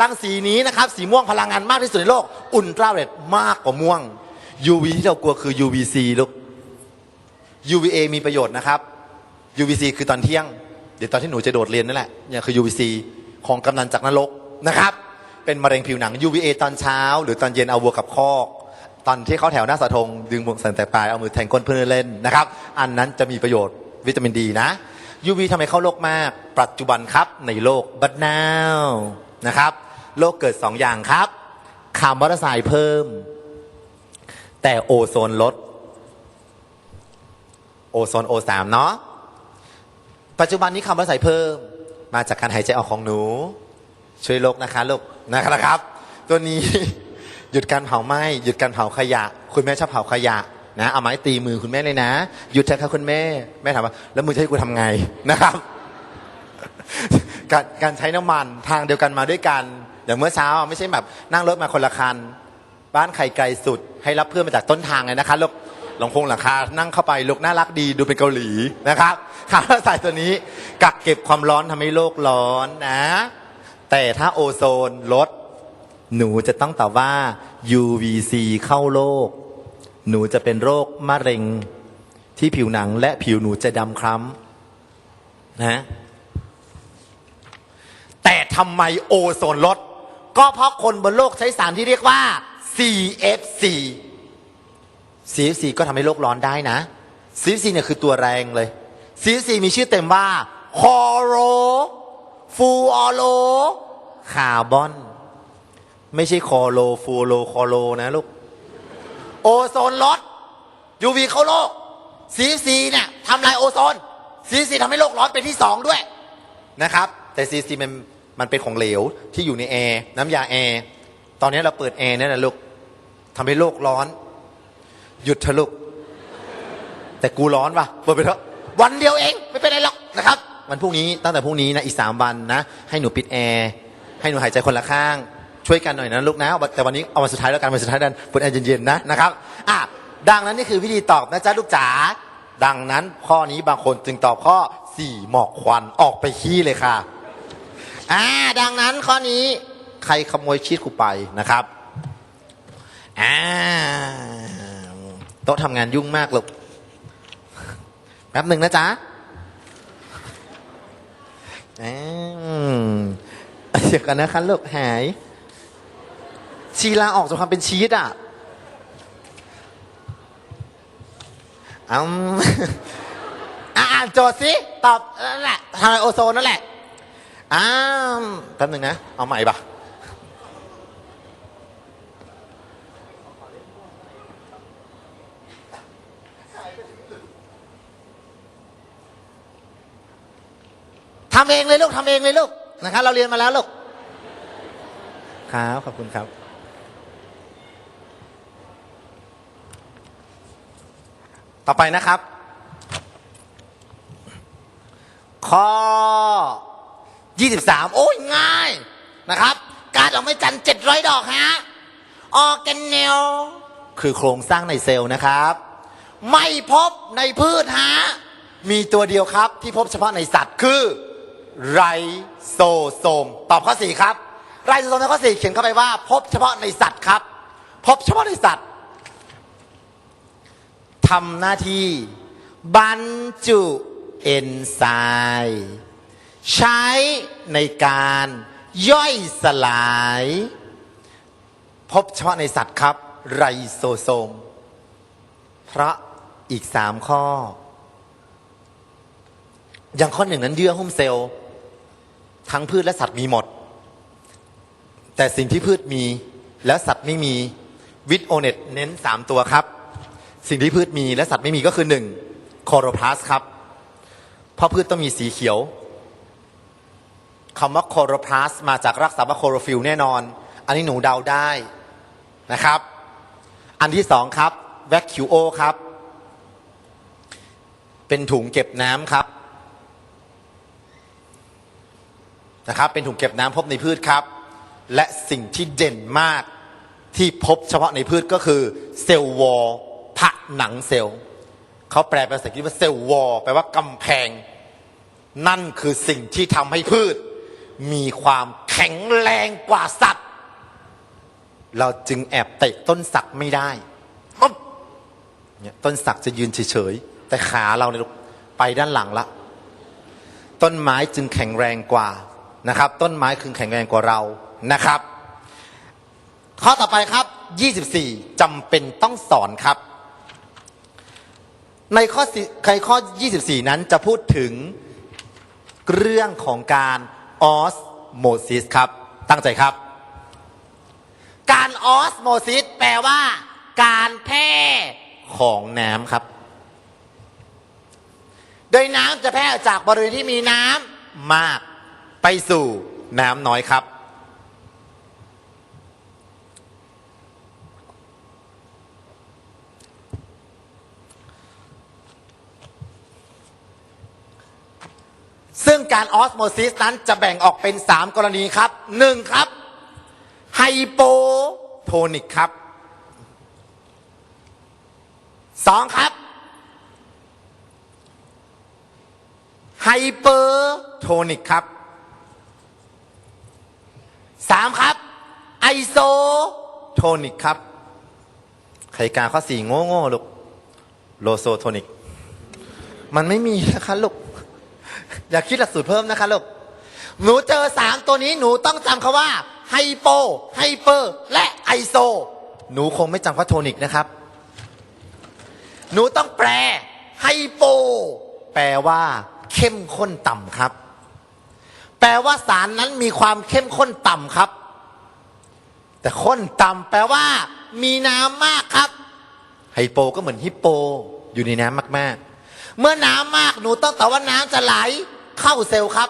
รังสีนี้นะครับ สีม่วงพลังงานมากที่สุดในโลก อุลตราเรดมากกว่าม่วง UV ที่เรากลัวคือ UVC ลูก UVA มีประโยชน์นะครับ UVC คือตอนเที่ยง เดี๋ยวตอนที่หนูจะโดดเรียนนั่นแหละเนี่ยคือ UVC ของกำนันจากนรกนะครับ เป็นมะเร็งผิวหนัง UVA ตอนเช้า หรือตอนเย็นเอาวัวกับคอก ตอนที่เขาแถวหน้าสาธงดึงวงสันแต่ปลายเอามือแทงก้นเพื่อนเล่นนะครับ อันนั้นจะมีประโยชน์วิตามินดีนะ UV ทำไมเข้าโลกมาก ปัจจุบันครับในโลกบัด นะครับ โลกเกิด2ออย่างครับคาร์บอนไดออกไซด์เพิ่ม แต่โอโซนลด โอโซนโอสามเนาะปัจจุบันนี้คำว่าใส่เพิ่ม มาจากการหายใจออกของหนู ช่วยโลกนะคะลูกนะครับ ตัวนี้หยุดการเผาไหม้หยุดการเผาขยะ คุณแม่ชอบเผาขยะนะเอาไม้ตีมือคุณแม่เลยนะ หยุดเถอะค่ะคุณแม่ แม่ถามว่า แล้วมือจะให้กูทำไงนะครับ การการใช้น้ำมันทางเดียวกันมาด้วยกันอย่างเมื่อเช้าไม่ใช่แบบนั่งรถมาคนละคัน บ้านใครไกลสุด ให้รับเพื่อนมาจากต้นทางเลยนะคะลูกหลงพงหลังคา นั่งเข้าไปลูกน่ารักดีดูเป็นเกาหลีนะครับคาใส่ตัวนี้กักเก็บความร้อนทำให้โลกร้อนนะ แต่ถ้าโอโซนลดหนูจะต้องตอบว่า UVC เข้าโลก หนูจะเป็นโรคมะเร็งที่ผิวหนังและผิวหนูจะดำคล้ำนะ แต่ทำไมโอโซนลด ก็เพราะคนบนโลกใช้สารที่เรียกว่า CFC CFC ก็ทำให้โลกร้อนได้นะ CFC เนี่ยคือตัวแรงเลย CFC มีชื่อเต็มว่าคอโรฟูออโลคาร์บอน ไม่ใช่คอโลฟูโลคอโลนะลูก โอโซนลด UV เข้าโลก CFC เนี่ยทำลายโอโซน CFC ทำให้โลกร้อนเป็นที่สองด้วยนะครับ แต่ CC มันมันเป็นของเหลวที่อยู่ในแอร์น้ำยาแอร์ตอนนี้เราเปิดแอร์นี่ยนะลูกทำให้โลกร้อน หยุดเถอะลูก แต่กูร้อนว่ะเปิดไปเถอะวันเดียวเองไม่เป็นไรหรอกนะครับ วันพรุ่งนี้ตั้งแต่พรุ่งนี้นะอีกสามวันนะ ให้หนูปิดแอร์ให้หนูหายใจคนละข้าง ช่วยกันหน่อยนะลูกนะ แต่วันนี้เอาวันสุดท้ายแล้วกันวันสุดท้ายดันเปิดแอร์เย็นๆนะนะครับอะดังนั้นนี่คือวิธีตอบนะจ๊ะลูกจ๋าดังนั้นข้อนี้บางคนจึงตอบข้อสี่หมอกควันออกไปขี้เลยค่ะ อ่าดังนั้นข้อนี้ใครขโมยชีตกูไปนะครับอ่าโต๊ะทำงานยุ่งมากลูกแป๊บหนึ่งนะจ๊ะอืมเดี๋ยวกันนะคะลูกหาย ชีลาออกจากความเป็นชีสอะอืมอ่าอ่านโจทย์สิ ตอบนั่นแหละทางไอโอโซนนั่นแหละ อ้าวแป๊บหนึ่งนะ เอาใหม่ปะทำเองเลยลูกทำเองเลยลูกนะครับเราเรียนมาแล้วลูกครับขอบคุณครับ ต่อไปนะครับ ข้อ 23 โอ้ยง่ายนะครับ การดอกไม้จันทร์700 ดอกฮะออร์แกนเนลคือโครงสร้างในเซลล์นะครับ ไม่พบในพืชฮะมีตัวเดียวครับที่พบเฉพาะในสัตว์คือไรโซโซมตอบข้อ4ครับ ไรโซโซมในข้อ4เขียนเข้าไปว่า พบเฉพาะในสัตว์ครับ พบเฉพาะในสัตว์ทำหน้าที่บรรจุเอนไซม์ ใช้ในการย่อยสลาย พบเฉพาะในสัตว์ครับ ไรโซโซม เพราะอีกสามข้อ อย่างข้อหนึ่งนั้นเยื่อหุ้มเซลล์ทั้งพืชและสัตว์มีหมด แต่สิ่งที่พืชมีและสัตว์ไม่มีวิตโอเนตเน้นสามตัวครับ สิ่งที่พืชมีและสัตว์ไม่มีก็คือหนึ่งโคโรพลาสครับ เพราะพืชต้องมีสีเขียว คำว่าโคโรพลาสมาจากรักษาว่าโคโรฟิลแน่นอน อันนี้หนูเดาได้นะครับ อันที่สองครับแวคคิวโอครับ เป็นถุงเก็บน้ำครับนะครับ เป็นถุงเก็บน้ำพบในพืชครับ และสิ่งที่เด่นมากที่พบเฉพาะในพืชก็คือเซลล์วอลผนังเซลล์เขาแปลเป็นภาษาอังกฤษว่าเซลล์วอลแปลว่ากำแพง นั่นคือสิ่งที่ทำให้พืช มีความแข็งแรงกว่าสัตว์ เราจึงแอบเตะต้นสักไม่ได้ปุ๊บเนี่ยต้นสักจะยืนเฉยๆ แต่ขาเราเนี่ยไปด้านหลังละ ต้นไม้จึงแข็งแรงกว่านะครับ ต้นไม้คือแข็งแรงกว่าเรานะครับ ข้อต่อไปครับ 24จำเป็นต้องสอนครับ ในข้อสิในข้อ 24 นั้นจะพูดถึงเรื่องของการ ออสโมซิสครับ ตั้งใจครับ การออสโมซิสแปลว่า การแพร่ของน้ำครับ โดยน้ำจะแพร่จากบริเวณที่มีน้ำมากไปสู่น้ำน้อยครับ ซึ่งการออสโมซิสนั้นจะแบ่งออกเป็น 3 กรณีครับ 1. ครับไฮโปโทนิกครับ 2. ครับไฮเปอร์โทนิกครับ 3. ครับไอโซโทนิกครับใครการข้อสี่โง่โง่ลูกโลโซโทนิก มันไม่มีนะคะลูก อย่าคิดหลักสูตรเพิ่มนะคะลูก หนูเจอสามตัวนี้หนูต้องจำคาว่าไฮโป ไฮเปอร์ และไอโซ หนูคงไม่จำว่าโทนิกนะครับ หนูต้องแปลไฮโป แปลว่า เข้มข้นต่ำครับ แปลว่าสารนั้นมีความเข้มข้นต่ำครับ แต่ข้นต่ำแปลว่า มีน้ำมากครับ ไฮโปก็เหมือนฮิปโป อยู่ในน้ำมากๆ เมื่อน้ำมากหนูต้องตอบว่าน้ำจะไหลเข้าเซลล์ครับ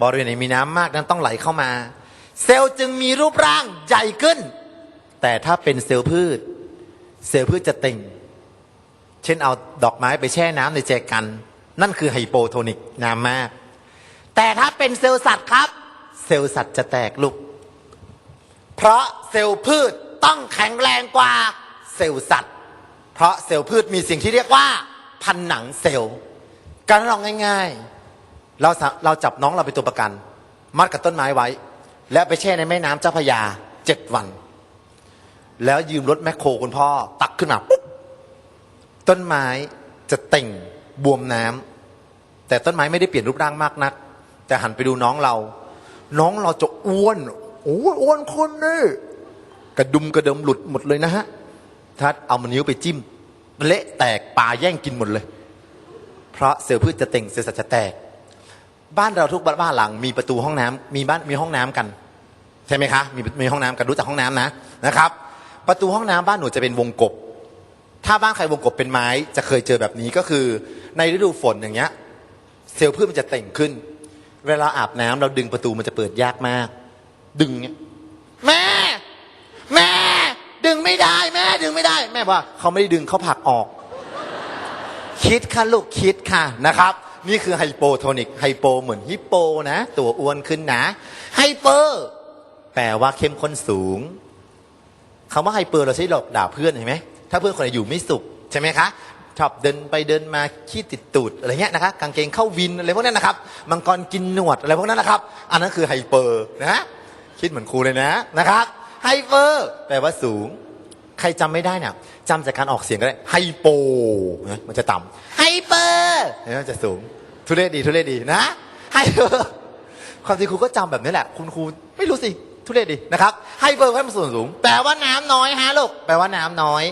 บริเวณไหนมีน้ำมากนั้นต้องไหลเข้ามา เซลล์จึงมีรูปร่างใหญ่ขึ้น แต่ถ้าเป็นเซลล์พืช เซลล์พืชจะเต่ง เช่นเอาดอกไม้ไปแช่น้ำในแจกัน นั่นคือไฮโปโทนิกน้ำมาก แต่ถ้าเป็นเซลล์สัตว์ครับ เซลล์สัตว์จะแตกลูก เพราะเซลล์พืชต้องแข็งแรงกว่าเซลล์สัตว์ เพราะเซลล์พืชมีสิ่งที่เรียกว่าผนังเซลล์ การลองง่าย ๆ เราเราจับน้องเราเป็นตัวประกัน มัดกับต้นไม้ไว้ แล้วไปแช่ในแม่น้ำเจ้าพยาเจ็ดวัน แล้วยืมรถแมคโครคุณพ่อ ตักขึ้นมาปุ๊บต้นไม้จะเต่งบวมน้ำแต่ต้นไม้ไม่ได้เปลี่ยนรูปร่างมากนัก แต่หันไปดูน้องเรา น้องเราจะอ้วนโอ้อ้วนคนนี่กระดุมกระเดิมหลุดหมดเลยนะฮะ ถ้าเอามันนิ้วไปจิ้มเละแตกปลาแย่งกินหมดเลย เพราะเซลล์พืชจะเต่งเซลล์สัตว์จะแตก บ้านเราทุกบ้านหลัง มีประตูห้องน้ำมีบ้านมีห้องน้ำกัน ใช่ไหมคะ มีมีห้องน้ำกันรู้จักห้องน้ำนะนะครับ ประตูห้องน้ำบ้านหนูจะเป็นวงกบ ถ้าบ้านใครวงกบเป็นไม้จะเคยเจอแบบนี้ก็คือ ในฤดูฝนอย่างเงี้ย เซลล์พืชมันจะเต่งขึ้น เวลาอาบน้ำเราดึงประตูมันจะเปิดยากมาก ดึงเงี้ย ดึงไม่ได้แม่ดึงไม่ได้ แม่บอกว่าเขาไม่ได้ดึงเขาผลักออก คิดค่ะลูกคิดค่ะนะครับ นี่คือไฮโปโทนิกไฮโปเหมือนฮิปโปนะ ตัวอ้วนขึ้นนะไฮเปอร์แปลว่าเข้มข้นสูงคำว่าไฮเปอร์เราใช้หลอกด่าเพื่อนเห็นไหมถ้าเพื่อนคนไหนอยู่ไม่สุขใช่ไหมคะชอบเดินไปเดินมาขี้ติดตูดอะไรเงี้ยนะคะกางเกงเข้าวินอะไรพวกนั้นนะครับมังกรกินหนวดอะไรพวกนั้นนะครับ อันนั้นคือไฮเปอร์นะคิดเหมือนครูเลยนะนะครับไฮเปอร์แปลว่าสูง ใครจำไม่ได้เนี่ยจำจากการออกเสียงก็ได้ไฮโปนะมันจะต่ำไฮเปอร์เนี่ยมันจะสูง ทุเรศดีทุเรศดีนะไฮเปอร์ความจริงครูก็จำแบบนี้แหละ คุณครูไม่รู้สิทุเรศดีนะครับไฮเปอร์ให้มันส่วนสูง แปลว่าน้ำน้อยฮะลูกแปลว่าน้ำน้อย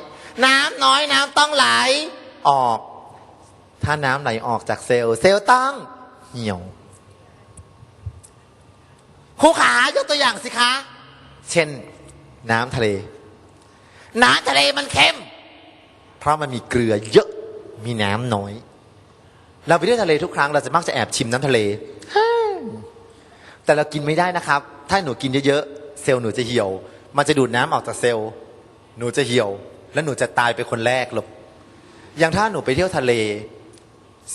น้ำน้อยน้ำต้องไหลออก ถ้าน้ำไหลออกจากเซลล์เซลล์ต้องเหี่ยวครูขายกตัวอย่างสิคะ เช่น น้ำทะเล น้ำทะเลมันเค็ม เพราะมันมีเกลือเยอะมีน้ำน้อย เราไปเที่ยวทะเลทุกครั้งเราจะมักจะแอบชิมน้ำทะเล แต่เรากินไม่ได้นะครับ ถ้าหนูกินเยอะๆเซลล์หนูจะเหี่ยว มันจะดูดน้ำออกจากเซลล์ หนูจะเหี่ยว และหนูจะตายไปคนแรกหรอกอย่างถ้าหนูไปเที่ยวทะเล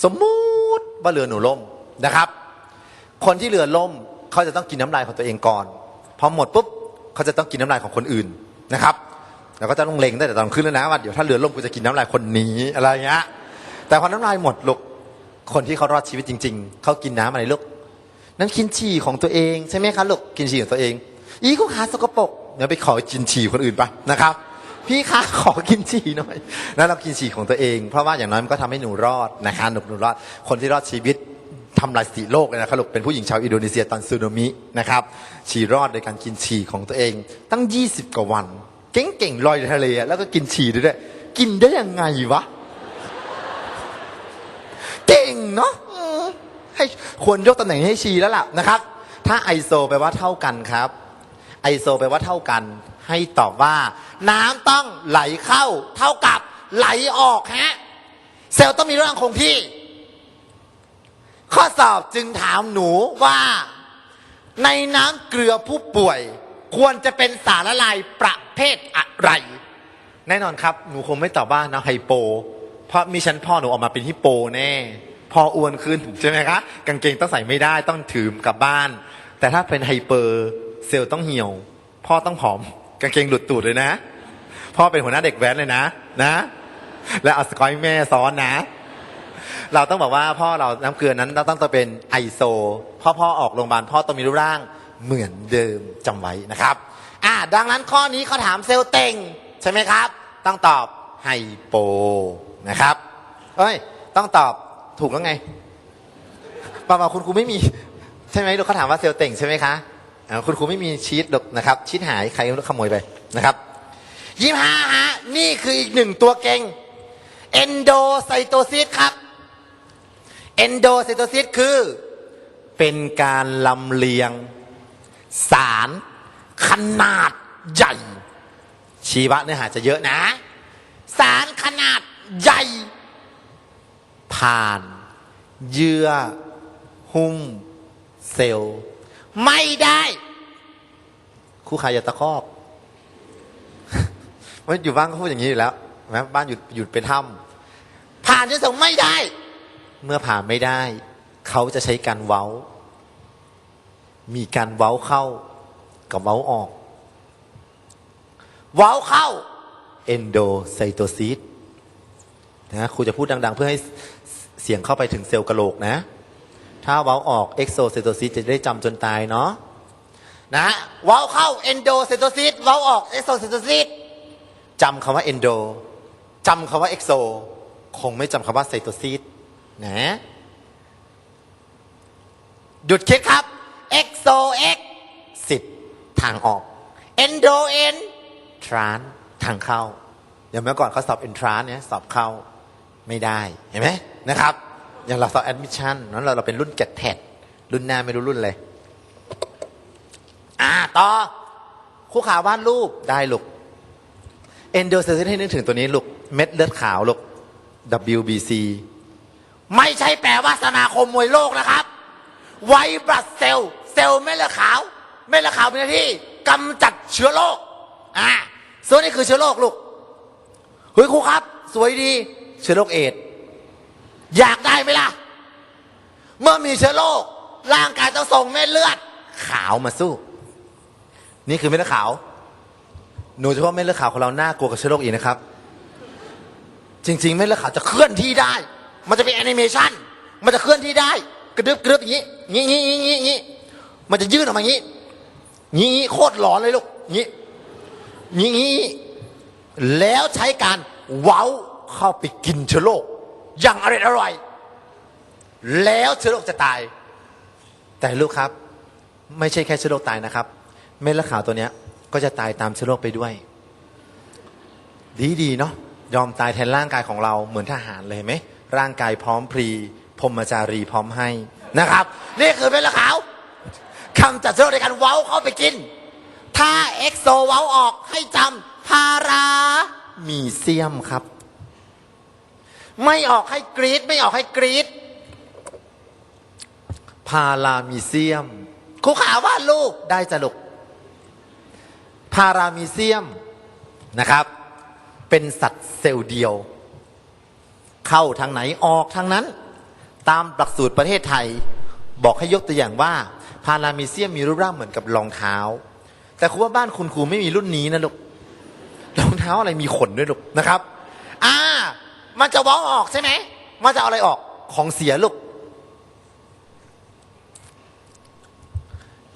สมมุติว่าเรือหนูล่มนะครับ คนที่เรือล่มเขาจะต้องกินน้ำลายของตัวเองก่อน พอหมดปุ๊บเขาจะต้องกินน้ำลายของคนอื่นนะครับ แล้วก็จะต้องเล็งตั้แต่ตอนขึ้นแล้วนะว่าเดี๋ยวถ้าเรือล่มกูจะกินน้ำลายคนนี้อะไรเงี้ยแต่พอน้ำลายหมดลูกคนที่เขารอดชีวิตจริง ๆเขากินน้ำอะไรลูกนั่นกินฉี่ของตัวเองใช่ไหมคะลูกกินฉี่ของตัวเอง อีกูขาสกปรกเดี๋ยวไปขอกินฉี่คนอื่นปะนะครับ พี่คะขอกินฉี่หน่อยแล้วเรากินฉี่ของตัวเอง เพราะว่าอย่างน้อยมันก็ทำให้หนูรอดนะคะหนูหนูรอด คนที่รอดชีวิตทำลายสถิติโลกเลยนะครับลูกเป็นผู้หญิงชาวอินโดนีเซียตอนสึนามินะครับฉี่รอดโดยการกินฉี่ของตัวเอง ตั้ง 20 กว่าวัน เก่งๆลอยในทะเลอะแล้วก็กินฉี่ด้วย กินได้ยังไงวะ เก่งเนาะให้ควรยกตำแหน่งให้ชีแล้วล่ะนะครับ ถ้าไอโซแปลว่าเท่ากันครับ ไอโซแปลว่าเท่ากัน ให้ตอบว่า น้ำต้องไหลเข้า เท่ากับไหลออกฮะเซลล์ต้องมีเรื่องคงที่ ข้อสอบจึงถามหนูว่า ในน้ำเกลือผู้ป่วย ควรจะเป็นสารละลายประ เภทอะไร แน่นอนครับ หนูคงไม่ตอบว่าน้ำไฮโป เพราะมีชั้นพ่อหนูออกมาเป็นฮิปโปแน่ พออ้วนขึ้นใช่ไหมคะ กางเกงต้องใส่ไม่ได้ต้องถือกลับบ้าน แต่ถ้าเป็นไฮเปอร์เซลล์ต้องเหี่ยว พ่อต้องผอม กางเกงหลุดตูดเลยนะ พ่อเป็นหัวหน้าเด็กแว้นเลยนะ นะ และเอาสกอยแม่ซ้อนนะ เราต้องบอกว่าพ่อเราน้ำเกลือนั้นเราต้องต้องเป็นไอโซ พ่อพ่อออกโรงพยาบาลพ่อต้องมีรูปร่างเหมือนเดิมจำไว้นะครับ อ่าดังนั้นข้อนี้เขาถามเซลล์เต็งใช่ไหมครับ ต้องตอบไฮโปนะครับเอ้ย ต้องตอบถูกแล้วไงป่าวคุณครูไม่มี ใช่ไหมลูกเขาถามว่าเซลล์เต่งใช่ไหมคะอ่าคุณครูไม่มีชีตหรอกนะครับชีตหายใครขโมยไปนะครับยี่ห้าฮะนี่คืออีกหนึ่งตัวเก่งเอนโดไซโตซิสครับเอนโดไซโตซิสคือเป็นการลำเลียงสาร ขนาดใหญ่ ชีวะเนื้อหาจะเยอะนะ สารขนาดใหญ่ ผ่าน เยื่อ หุ้ม เซลล์ ไม่ได้คู่ขายยาตะคอกว่าอยู่บ้านก็พูดอย่างนี้อยู่แล้วนะบ้านหยุดหยุดเป็นถ้ำผ่านจะส่งไม่ได้ เมื่อผ่านไม่ได้ เขาจะใช้การเว้า มีการเว้าเข้า กับเว้าออก เว้าเข้า เอนโดไซโตซิสนะครูจะพูดดัง ๆ เพื่อให้เสียงเข้าไปถึงเซลล์กระโหลกนะ ถ้าเว้าออกเอ็กโซไซโตซิสจะได้จำจนตายเนาะนะเว้าเข้าเอนโดไซโตซิสเว้าออกเอ็กโซไซโตซิสจำคำว่าเอนโดจำคำว่าเอ็กโซคงไม่จำคำว่าไซโตซิสนะหยุดคิดครับเอ็กโซเอ็กสิบ ทางออกเอนโดเอนทรานทางเข้าอย่างเมื่อก่อนเขาสอบ entrance เนี่ยสอบเข้าไม่ได้เห็นไหมนะครับ อย่างเราสอบ admission นั้นเราเราเป็นรุ่น get t รุ่นหน้าไม่รู้รุ่นเลย อ่าต่อคู่ขาวาดรูปได้ลูก endocytosis ให้นึกถึงตัวนี้ลูก เม็ดเลือดขาวลูก WBC ไม่ใช่แปลว่าสมาคมมวยโลกนะครับ ไวบลัดเซลเซลล์เม็ดเลือดขาว เม็ดเลือดขาวเป็นหน้าที่กำจัดเชื้อโรคอ่าส่วนนี้คือเชื้อโรคลูกเฮ้ยครูครับ สวยดีเชื้อโรคเอดอยากได้ไหมล่ะ เมื่อมีเชื้อโรคร่างกายต้องส่งเม็ดเลือด ขาวมาสู้ นี่คือเม็ดเลือดขาว หนูเฉพาะเม็ดเลือดขาวของเราน่ากลัวกับเชื้อโรคอีกนะครับ จริง ๆ เม็ดเลือดขาวจะเคลื่อนที่ได้ มันจะเป็นแอนิเมชันมันจะเคลื่อนที่ได้ กระดึบกระดึบอย่างงี้งี้งี้งี้งี้มันจะยื่นออกมาอย่างนี้ งี้โคตรหลอนเลยลูกงี้งี้งี้แล้วใช้การเว้าเข้าไปกินเชื้อโรคอย่างอร่อยอร่อย แล้วเชื้อโรคจะตาย แต่ลูกครับ ไม่ใช่แค่เชื้อโรคตายนะครับ เม็ดลือดขาวตัวเนี้ย ก็จะตายตามเชื้อโรคไปด้วย ดีดีๆเนาะยอมตายแทนร่างกายของเราเหมือนทหารเลยไหมร่างกายพร้อมพรีพรมจารีพร้อมให้นะครับ นี่คือเม็ดลือดขาว คำจัดเชื้อโรคในการเว้าเข้าไปกิน ถ้าเอ็กโซเว้าออกให้จำพารามีเซียมครับ ไม่ออกให้กรีดไม่ออกให้กรีดพารามีเซียมครูขาวว่าดลูกได้จะลูกพารามีเซียมนะครับ เป็นสัตว์เซลล์เดียว เข้าทางไหนออกทางนั้น ตามหลักสูตรประเทศไทย บอกให้ยกตัวอย่างว่า พารามีเซียมมีรูปร่างเหมือนกับรองเท้า แต่ครูว่าบ้านคุณครูไม่มีรุ่นนี้นะลูกรองเท้าอะไรมีขนด้วยลูกนะครับ อ่า มันจะว้าออกใช่ไหมมันจะเอาอะไรออกของเสียลูก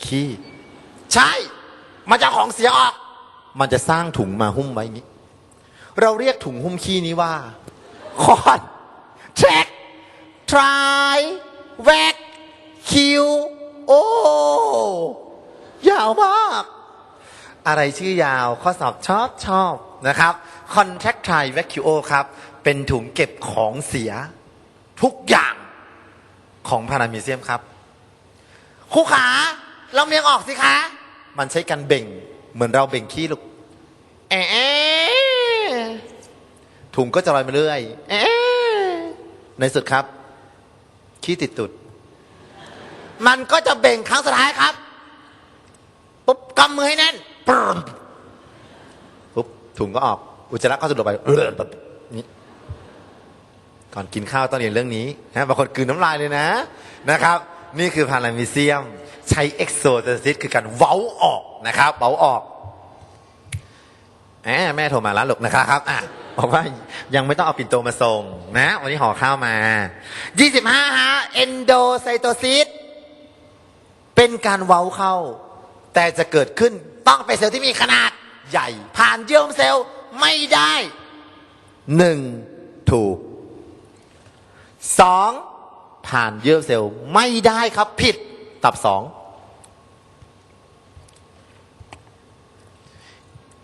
ขี้ใช่ มันจะของเสียออก มันจะสร้างถุงมาหุ้มไว้นี้ เราเรียกถุงหุ้มขี้นี้ว่าคอนแทรกทรายแวกคิว โอ้ยาวมาก อะไรชื่อยาวข้อสอบชอบชอบนะครับ Contract Tri Vacuo ครับ เป็นถุงเก็บของเสีย ทุกอย่างของพารามิเซียมครับครูขาเราเมียงออกสิคะ มันใช้การเบ่ง เหมือนเราเบ่งขี้ลูกแอะแอถุงก็จะลอยมาเรื่อยแอะแอะในสุดครับ ขี้ติดตุด มันก็จะเบ่งครั้งสุดท้ายครับ ปุ๊บกำมือให้แน่นปรึ้มปุ๊บถุงก็ออก อุจจาระก็สุดลงไปเออแบบนี้ก่อนกินข้าวต้องเรียนเรื่องนี้นะบางคนกลืนน้ำลายเลยนะนะครับ นี่คือพารามิเซียม ใช้เอ็กโซเ s ซิสคือการเว้าออกนะครับเว้าออกแหมแม่โทรมาแล้วลูกนะครับอะบอกว่ายังไม่ต้องเอาปิ่นโตมาส่งนะ วันนี้ห่อข้าวมา 25ฮะเอนโดไซโตซิส เป็นการเว้าเข้า แต่จะเกิดขึ้นต้องเป็นเซลล์ที่มีขนาดใหญ่ ผ่านเยื่อมเซลล์ไม่ได้หนึ่งถูกสองผ่านเยื่อเซลล์ไม่ได้ครับผิดตับสอง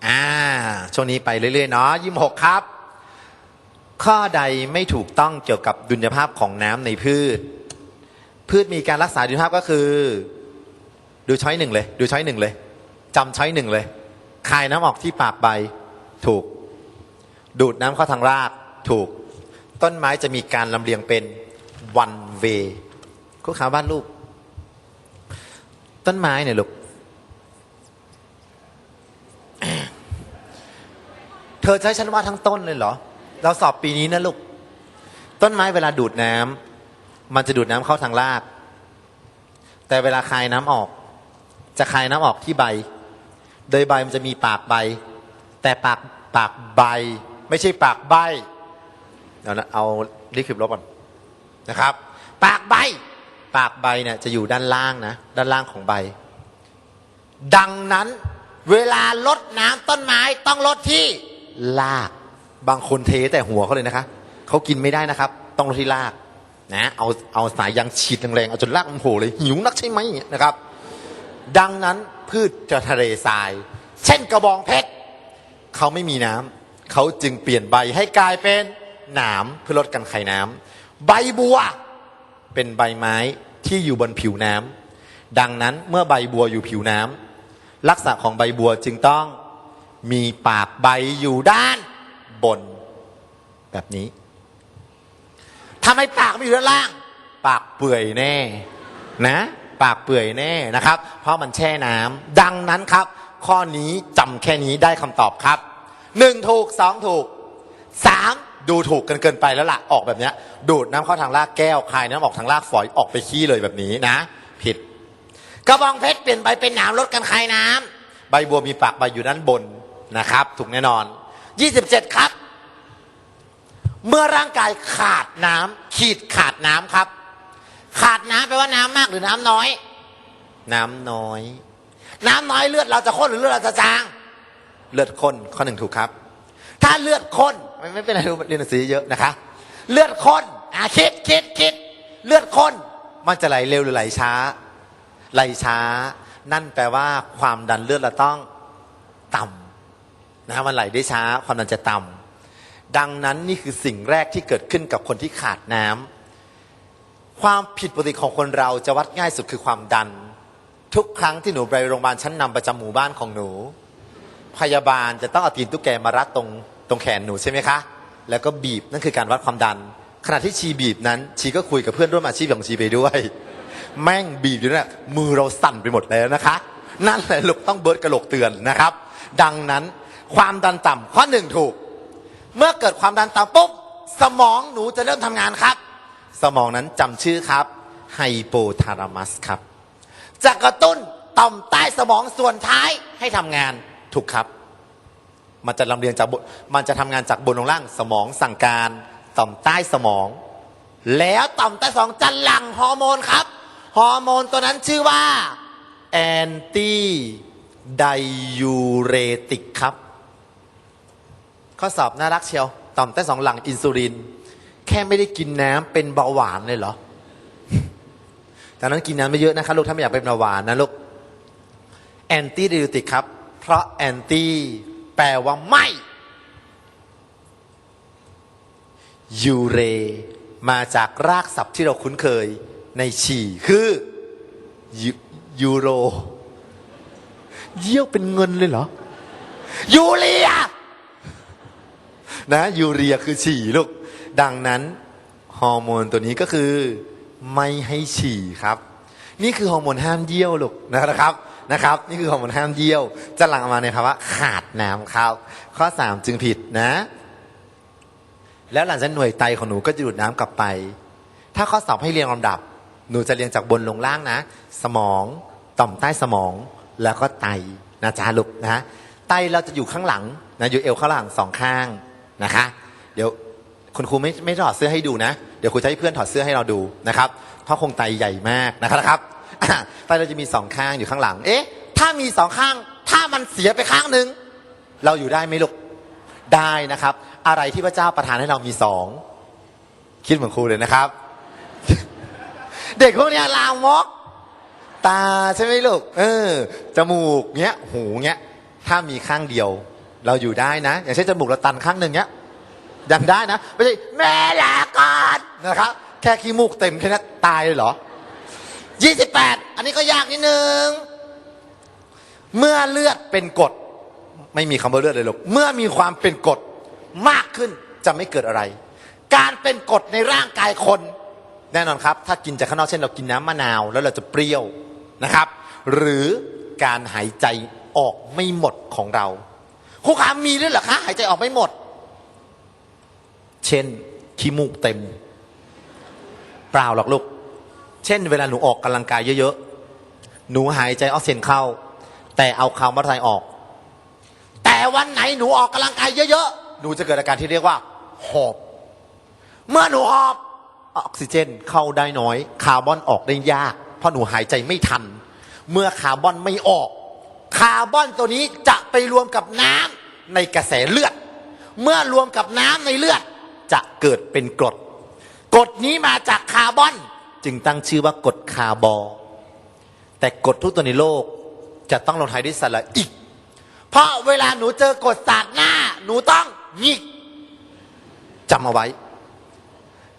อ่าช่วงนี้ไปเรื่อยๆเนาะยี่หกครับ ข้อใดไม่ถูกต้องเกี่ยวกับดุลยภาพของน้ำในพืช พืชมีการรักษาดุลยภาพก็คือ ดูช้อยหนึ่งเลย ดูช้อยหนึ่งเลยจำช้อยหนึ่งเลย คายน้ำออกที่ปากใบ ถูก ดูดน้ำเข้าทางราก ถูก ต้นไม้จะมีการลำเลียงเป็น one way คุกขาบ้านลูก ต้นไม้เนี่ยลูก เธอให้ฉันว่าทั้งต้นเลยเหรอ เราสอบปีนี้นะลูก ต้นไม้เวลาดูดน้ำมันจะดูดน้ำเข้าทางราก แต่เวลาคายน้ำออก จะคายน้ำออกที่ใบ โดยใบมันจะมีปากใบ แต่ปากปากใบ ไม่ใช่ปากใบเดี๋ยวนะเอาลิควิดลบก่อนนะครับ ปากใบ ปากใบเนี่ยจะอยู่ด้านล่างนะ ด้านล่างของใบ ดังนั้นเวลาลดน้ำต้นไม้ต้องลดที่ราก บางคนเทแต่หัวเขาเลยนะคะเขากินไม่ได้นะครับ ต้องลดที่รากนะเอาเอาสายยางฉีดแรงๆเอาจนรากมันโผล่เลยหิวนักใช่ไหมนะครับ ดังนั้นพืชจะทะเลทราย เช่นกระบองเพชรเขาไม่มีน้ำเขาจึงเปลี่ยนใบให้กลายเป็นหนามเพื่อลดการไขน้ำใบบัวเป็นใบไม้ที่อยู่บนผิวน้ำดังนั้นเมื่อใบบัวอยู่ผิวน้ำลักษณะของใบบัวจึงต้องมีปากใบอยู่ด้านบน แบบนี้ทำไมปากไม่อยู่ด้านล่าง ปากเปื่อยแน่ นะ ปากเปื่อยแน่นะครับ เพราะมันแช่น้ำดังนั้นครับ ข้อนี้จำแค่นี้ได้คำตอบครับหนึ่งถูกสองถูกสามดูถูกกันเกินไปแล้วล่ะออกแบบเนี้ยดูดน้ำเข้าทางรากแก้วคายน้ำออกทางรากฝอยออกไปขี้เลยแบบนี้นะ ผิด กระบองเพชรเปลี่ยนใบเป็นหนามลดการคายน้ำใบบัวมีปากใบอยู่ด้านบนนะครับ ถูกแน่นอน 27 ครับ เมื่อร่างกายขาดน้ำขีดขาดน้ำครับ ขาดน้ำแปลว่าน้ำมากหรือน้ำน้อย น้ำน้อย น้ำน้อยเลือดเราจะข้นหรือเลือดเราจะจาง เลือดข้นข้อหนึ่งถูกครับ ถ้าเลือดข้นไม่ไม่เป็นไรเรียนหนังสือเยอะนะคะ เลือดข้นอะคิดคิดคิดเลือดข้นมันจะไหลเร็วหรือไหลช้า ไหลช้า นั่นแปลว่าความดันเลือดเราต้องต่ำนะมันไหลได้ช้า ความดันจะต่ำดังนั้นนี่คือสิ่งแรกที่เกิดขึ้นกับคนที่ขาดน้ำ ความผิดปกติของคนเราจะวัดง่ายสุดคือความดัน ทุกครั้งที่หนูไปโรงพยาบาลชั้นนำประจำหมู่บ้านของหนู พยาบาลจะต้องเอาตีนตุ๊กแกมารัดตรงตรงแขนหนูใช่ไหมคะ แล้วก็บีบนั่นคือการวัดความดัน ขณะที่ชีบีบนั้น ชีก็คุยกับเพื่อนร่วมอาชีพของชีไปด้วย แม่งบีบอยู่นั่นแหละมือเราสั่นไปหมดแล้วนะคะ นั่นแหละลูกต้องเบิร์ดกระโหลกเตือนนะครับ ดังนั้นความดันต่ำข้อหนึ่งถูก เมื่อเกิดความดันต่ำปุ๊บสมองหนูจะเริ่มทำงานครับ สมองนั้นจำชื่อครับไฮโปทารามัสครับ จะกระตุ้นต่อมใต้สมองส่วนท้ายให้ทำงานถูกครับ มันจะลำเลียงจากบนมันจะทำงานจากบนลงล่างสมองสั่งการต่อมใต้สมอง แล้วต่อมใต้สมองจะหลั่งฮอร์โมนครับ ฮอร์โมนตัวนั้นชื่อว่าแอนตี้ไดยูเรติกครับ ข้อสอบน่ารักเชียว ต่อมใต้สองหลังอินซูลิน แค่ไม่ได้กินน้ำเป็นเบาหวานเลยเหรอดังนั้นกินน้ำไม่เยอะนะคะลูกถ้าไม่อยากเป็นเบาหวานนะลูกแอนตี้ไดยูติกครับ เพราะแอนตี้แปลว่าไม่ยูเร มาจากรากศัพท์ที่เราคุ้นเคยในฉี่ คือยูยูโร เยี่ยวเป็นเงินเลยเหรอ ยูเรีย นะ ยูเรียคือฉี่ลูก ดังนั้นฮอร์โมนตัวนี้ก็คือไม่ให้ฉี่ครับ นี่คือฮอร์โมนห้ามเยี่ยวลูกนะครับนะครับ นี่คือฮอร์โมนห้ามเยี่ยว จะหลั่งออกมาในภาวะขาดน้ำครับ ข้อ 3 จึงผิดนะ แล้วหลังจากหน่วยไตของหนูก็จะดูดน้ำกลับไป ถ้าข้อสอบให้เรียงลำดับ หนูจะเรียงจากบนลงล่างนะ สมองต่อมใต้สมองแล้วก็ไตนะจ๊ะลูกนะไตเราจะอยู่ข้างหลังนะอยู่เอวข้างหลังสองข้างนะคะ เดี๋ยว คุณครูไม่ไม่ถอดเสื้อให้ดูนะ เดี๋ยวครูจะให้เพื่อนถอดเสื้อให้เราดูนะครับเพราะคงไตใหญ่มากนะครับไตเราจะมีสองข้างอยู่ข้างหลัง เอ๊ะ ถ้ามีสองข้าง ถ้ามันเสียไปข้างหนึ่งเราอยู่ได้ไหมลูก ได้นะครับ อะไรที่พระเจ้าประทานให้เรามีสอง คิดเหมือนครูเลยนะครับ เด็กพวกนี้ลามก ตาใช่ไหมลูก เออ จมูกเนี้ย หูเนี้ย ถ้ามีข้างเดียว เราอยู่ได้นะ อย่างเช่นจมูกเราตันข้างหนึ่งเนี้ย ยังได้นะ ไม่ใช่แม่ลาก่อนนะครับ แค่ขี้มูกเต็มแค่นั้นตายเลยเหรอยี่สิบแปดอันนี้ก็ยากนิดนึง เมื่อเลือดเป็นกรดไม่มีคำว่าเลือดเลยลูกเมื่อมีความเป็นกรดมากขึ้นจะไม่เกิดอะไร การเป็นกรดในร่างกายคน แน่นอนครับ ถ้ากินจากข้างนอกเช่นเรากินน้ำมะนาว แล้วเราจะเปรี้ยวนะครับ หรือการหายใจออกไม่หมดของเราครูขามีด้วยเหรอคะหายใจออกไม่หมด เช่นขี้มูกเต็ม เปล่าหรอกลูก เช่น เวลาหนูออกกำลังกายเยอะๆ หนูหายใจออกซิเจนเข้า แต่เอาคาร์บอนไดออกไซด์ออก แต่วันไหนหนูออกกำลังกายเยอะๆ หนูจะเกิดอาการที่เรียกว่า หอบ เมื่อหนูหอบออกซิเจนเข้าได้น้อย คาร์บอนออกได้ยาก เพราะหนูหายใจไม่ทัน เมื่อคาร์บอนไม่ออก คาร์บอนตัวนี้จะไปรวมกับน้ำในกระแสเลือด เมื่อรวมกับน้ำในเลือด จะเกิดเป็นกรดกรดนี้มาจากคาร์บอน จึงตั้งชื่อว่ากรดคาร์บอแต่กรดทุกตัวในโลกจะต้องลงท้ายด้วยสระอีก เพราะเวลาหนูเจอกรดสาดหน้า หนูต้องหยิกจำเอาไว้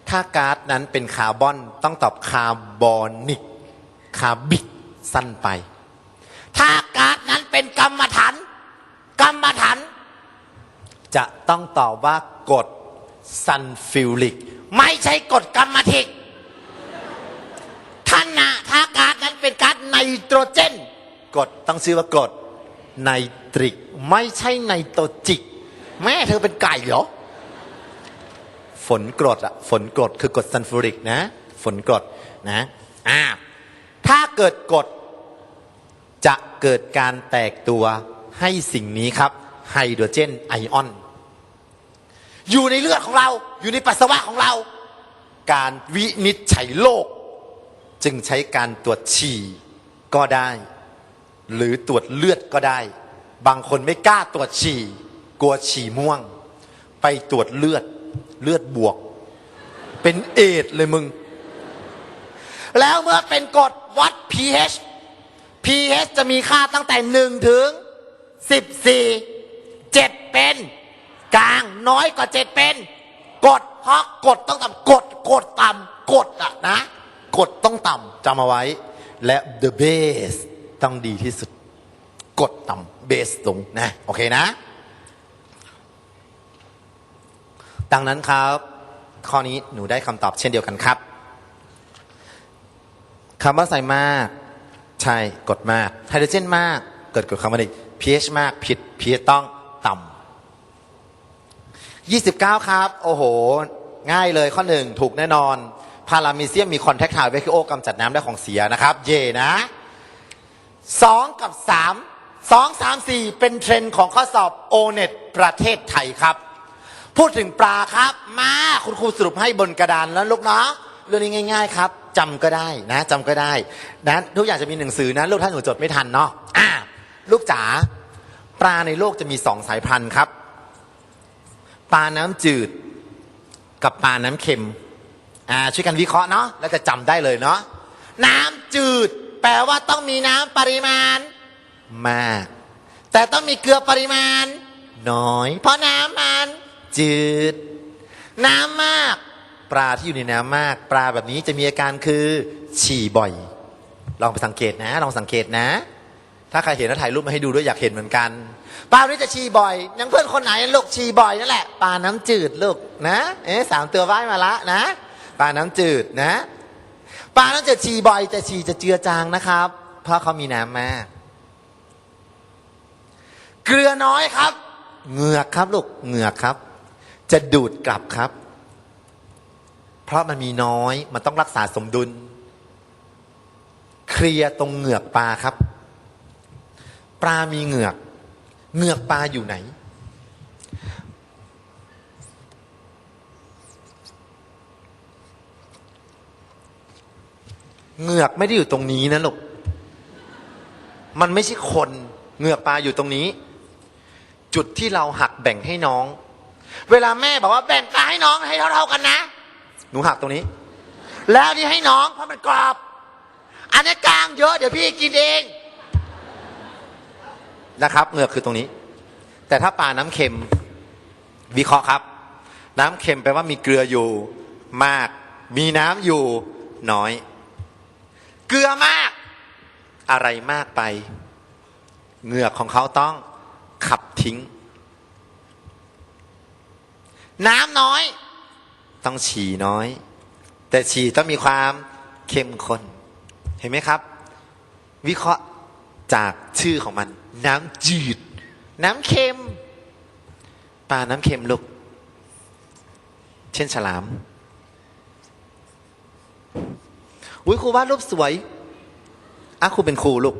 ถ้าก๊าซนั้นเป็นคาร์บอนต้องตอบคาร์บอนิก คาร์บิกสั้นไป ถ้าก๊าซนั้นเป็นกรรมฐานกรรมฐานจะต้องตอบว่ากรด ซันฟิลลิก ไม่ใช่กรดกรรมฐิกท่านนะถ้ากาซนั้นเป็นก๊าซไนโตรเจนกรดต้องชื่อว่ากรดไนตริก ไม่ใช่ไนโตรจิก แม่เธอเป็นไก่เหรอ ฝนกรดอะฝนกรดคือกรดซัลฟูริกนะ ฝนกรดนะอ่าถ้าเกิดกรดจะเกิดการแตกตัวให้สิ่งนี้ครับไฮโดรเจนไอออน อยู่ในเลือดของเรา อยู่ในปัสสาวะของเรา การวินิจฉัยโรคจึงใช้การตรวจฉี่ก็ได้ หรือตรวจเลือดก็ได้ บางคนไม่กล้าตรวจฉี่กลัวฉี่ม่วง ไปตรวจเลือดเลือดบวก เป็นเอดเลยมึง แล้วเมื่อเป็นกรดวัด pH pH จะมีค่าตั้งแต่หนึ่งถึงสิบสี่เจ็ดเป็น กลางน้อยกว่าเจ็ดเป็น กดเพราะกดต้องต่ำกดกดต่ำกดอะนะ กดต้องต่ำจำเอาไว้ และ the base ต้องดีที่สุด กดต่ำ base สูงนะ โอเคนะ ดังนั้นครับ ข้อนี้หนูได้คำตอบเช่นเดียวกันครับคำว่าใส่มาก ใช่กดมากไฮโดรเจนมาก เกิดกดคาร์บอนิก pH มากผิด pH ต้องต่ำ 29 ครับ โอ้โห ง่ายเลยข้อหนึ่งถูกแน่นอน พารามีเซียมมีคอนแทคไทเวคิโอกำจัดน้ำได้ของเสียนะครับ เยนะ2กับ3 2 3 4เป็นเทรนด์ของข้อสอบโอเน็ตประเทศไทยครับ พูดถึงปลาครับ มาคุณครูสรุปให้บนกระดานแล้วลูกเนาะเรื่องนี้ง่าย ๆ ครับจำก็ได้นะจำก็ได้นะทุกอย่างจะมีหนังสือนะลูกท่านหนูจดไม่ทันเนาะอะลูกจ๋าปลาในโลกจะมีสองสายพันธุ์ครับ ปลาน้ำจืดกับปลาน้ำเค็มอ่าช่วยกันวิเคราะห์เนาะแล้วจะจำได้เลยเนาะน้ำจืด แปลว่าต้องมีน้ำปริมาณมาก แต่ต้องมีเกลือปริมาณ น้อย เพราะน้ำมันจืด น้ำมาก ปลาที่อยู่ในน้ำมาก ปลาแบบนี้จะมีอาการคือฉี่บ่อย ลองไปสังเกตนะ ลองสังเกตนะ ถ้าใครเห็นแล้วถ่ายรูปมาให้ดูด้วยอยากเห็นเหมือนกัน ปลานี้จะฉี่บ่อยยังเพื่อนคนไหนลูกฉี่บ่อยนั่นแหละปลาน้ำจืดลูกนะเอ๊ะสามตัวว่ายมาละนะปลาน้ำจืดนะปลาน้ำจืดฉี่บ่อยแต่ฉี่จะเจือจางนะครับ เพราะเขามีน้ำมากเกลือน้อยครับเหงือกครับลูกเหงือกครับ จะดูดกลับครับ เพราะมันมีน้อยมันต้องรักษาสมดุล เคลียร์ตรงเหงือกปลาครับ ปลามีเหงือก เงือกปลาอยู่ไหน เงือกไม่ได้อยู่ตรงนี้นะลูก มันไม่ใช่คนเงือกปลาอยู่ตรงนี้ จุดที่เราหักแบ่งให้น้อง เวลาแม่บอกว่าแบ่งปลาให้น้องให้เท่าๆกันนะ หนูหักตรงนี้ แล้วนี่ให้น้องเพราะมันกรอบ อันนี้กลางเยอะเดี๋ยวพี่กินเอง นะครับเหงือกคือตรงนี้ แต่ถ้าปลาน้ำเค็มวิเคราะห์ครับ น้ำเค็มแปลว่ามีเกลืออยู่มาก มีน้ำอยู่น้อย เกลือมาก อะไรมากไปเหงือกของเขาต้องขับทิ้ง น้ำน้อย ต้องฉี่น้อย แต่ฉี่ต้องมีความเข้มข้น เห็นไหมครับ วิเคราะห์จากชื่อของมัน น้ำจืด น้ำเค็มปลาน้ำเค็มลูก เช่นฉลาม อุ้ยครูวาดรูปสวยอะครูเป็นครูลูก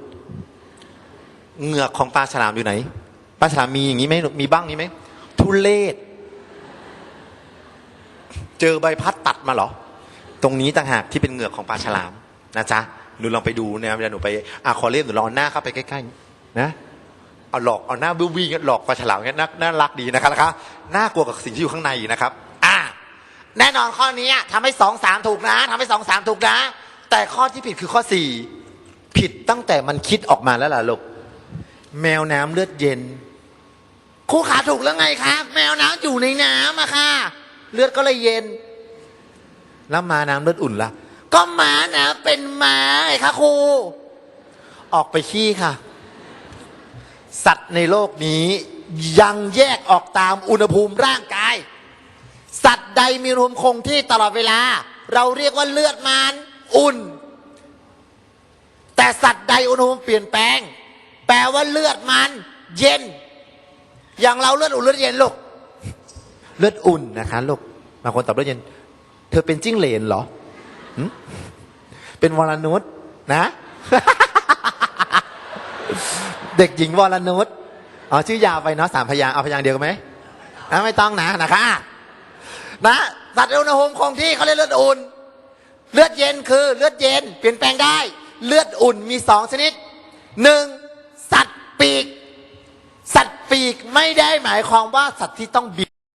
เหงือกของปลาฉลามอยู่ไหน ปลาฉลามมีอย่างนี้ไหมลูกมีบ้างนี้ไหม ทุเลศ เจอใบพัดตัดมาเหรอ ตรงนี้ต่างหากที่เป็นเหงือกของปลาฉลามนะจ๊ะ หนูลองไปดูนะเวลาหนูไปอะคอเรียมหนูลองเอาหน้าเข้าไปใกล้ๆนะ เอาหลอกเอาหน้าบิ้ววิ่งหลอกปลาฉลามเงี้ยน่ารักดีนะครับนะคะน่ากลัวกับสิ่งที่อยู่ข้างในนะครับ อ่า แน่นอนข้อนี้ทำให้สองสามถูกนะทำให้สองสามถูกนะ แต่ข้อที่ผิดคือข้อสี่ผิดตั้งแต่มันคิดออกมาแล้วล่ะลูกแมวน้ำเลือดเย็นครูขาถูกแล้วไงครับ แมวน้ำอยู่ในน้ำอะค่ะ เลือดก็เลยเย็น แล้วมาน้ำเลือดอุ่นละก็ม้านะเป็นม้าไงคะครูออกไปขี้ค่ะ สัตว์ในโลกนี้ยังแยกออกตามอุณหภูมิร่างกาย สัตว์ใดมีอุณหภูมคงที่ตลอดเวลา เราเรียกว่าเลือดมันอุ่น แต่สัตว์ใดอุณหภูมิเปลี่ยนแปลง แปลว่าเลือดมัน เย็น อย่างเราเลือดอุ่นเลือดเย็นลูกเลือดอุ่นนะคะลูกบางคนตอบเลือดเย็น เธอเป็นจิ้งเหลนเหรอเป็นวรนุชนะ เด็กหญิงวรนุชอ๋อชื่อยาวไปเนาะสามพยางเอาพยางเดียวกันไหมไม่ต้องนะนะคะนะสัตว์อุณหภูมิคงที่เขาเรียกเลือดอุ่น เลือดเย็นคือเลือดเย็น เปลี่ยนแปลงได้ เลือดอุ่นมีสองชนิดหนึ่งสัตว์ปีก สัตว์ปีกไม่ได้หมายความว่าสัตว์ที่ต้องบิน